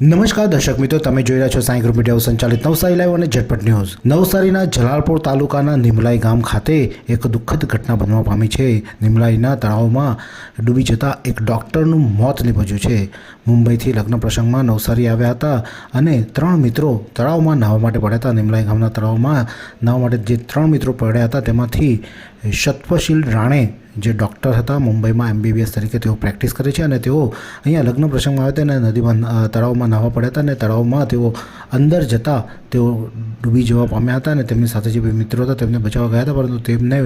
નમસ્કાર, દર્શક મિત્રો, તમે જોઈ રહ્યા છો સાંઈ ગ્રુપ મીડિયા સંચાલિત નવસારી લાઈવ અને ઝટપટ ન્યૂઝ. નવસારીના જલાલપુર તાલુકાના નિમલાઈ ગામ ખાતે એક દુઃખદ ઘટના બનવા પામી છે. નિમલાઈના તળાવમાં ડૂબી જતા એક ડૉક્ટરનું મોત નીપજ્યું છે. મુંબઈથી લગ્ન પ્રસંગમાં નવસારી આવ્યા હતા અને ત્રણ મિત્રો તળાવમાં નાહવા માટે પડ્યા હતા. નિમલાઈ ગામના તળાવમાં નાહવા માટે જે ત્રણ મિત્રો પડ્યા હતા, તેમાંથી સત્વશીલ રાણે જે ડૉક્ટર હતા, મુંબઈમાં એમબીબીએસ તરીકે તેઓ પ્રેક્ટિસ કરે છે અને તેઓ અહીંયા લગ્ન પ્રસંગમાં આવ્યા હતા અને નદીમાં તળાવમાં નાહવા પડ્યા હતા અને તળાવમાં તેઓ અંદર જતા તેઓ ડૂબી જવા પામ્યા હતા અને તેમની સાથે જે બે મિત્રો હતા તેમને બચાવવા ગયા હતા, પરંતુ તેમને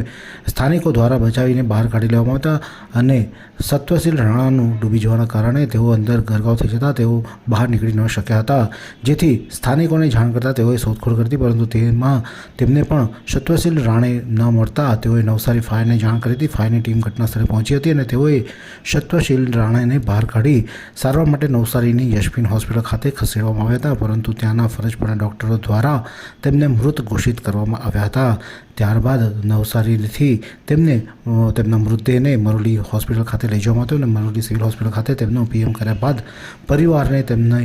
સ્થાનિકો દ્વારા બચાવીને બહાર કાઢી લેવામાં હતા અને સત્વશીલ રાણાનું ડૂબી જવાના કારણે તેઓ અંદર ગરકાવ થઈ જતા, તેઓ બહાર નીકળી ન શક્યા હતા. જેથી સ્થાનિકોને જાણ કરતાં તેઓએ શોધખોળ કરી હતી, પરંતુ તેમાં તેમને પણ સત્વશીલ રાણે ન મળતા તેઓએ નવસારી ફાયરને જાણ કરી હતી. ફાયરની ટીમ ઘટના સ્થળે પહોંચી હતી અને તેઓએ સત્વશીલ રાણાને બહાર કાઢી સારવાર માટે નવસારીની યશપિન હોસ્પિટલ ખાતે ખસેડવામાં આવ્યા હતા. પરંતુ ત્યાંના ફરજ પરના ડૉક્ટરો દ્વારા તેમને મૃત ઘોષિત કરવામાં આવ્યા હતા. ત્યારબાદ નવસારીથી તેમને તેમના મૃતદેહને મરોલી હોસ્પિટલ ખાતે લઈ જવામાં આવ્યો અને મરોલી સિવિલ હોસ્પિટલ ખાતે તેમનો પીએમ કર્યા બાદ પરિવારને તેમને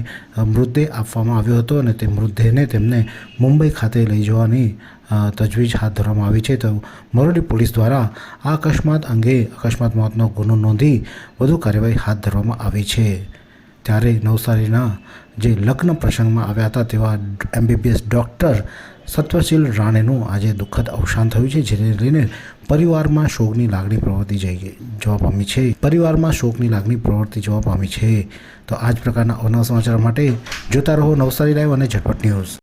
મૃતદેહ આપવામાં આવ્યો હતો અને તે મૃતદેહને તેમને મુંબઈ ખાતે લઈ જવાની તજવીજ હાથ ધરવામાં આવી છે. તો મરોલી પોલીસ દ્વારા આ અકસ્માત અંગે અકસ્માત મોતનો ગુનો નોંધી વધુ કાર્યવાહી હાથ ધરવામાં આવી છે. ત્યારે નવસારીના જે લગ્ન પ્રસંગમાં આવ્યા હતા તેવા એમબીબીએસ ડૉક્ટર સત્વશીલ રાણેનું આજે દુઃખદ અવસાન થયું છે, જેને લઈને પરિવારમાં શોકની લાગણી પ્રવર્તી જઈ જોવા પામી છે. પરિવારમાં શોકની લાગણી પ્રવર્તી જોવા પામી છે. તો આ જ પ્રકારના અવનવા સમાચાર માટે જોતા રહો નવસારી લાઈવ અને ઝટપટ ન્યૂઝ.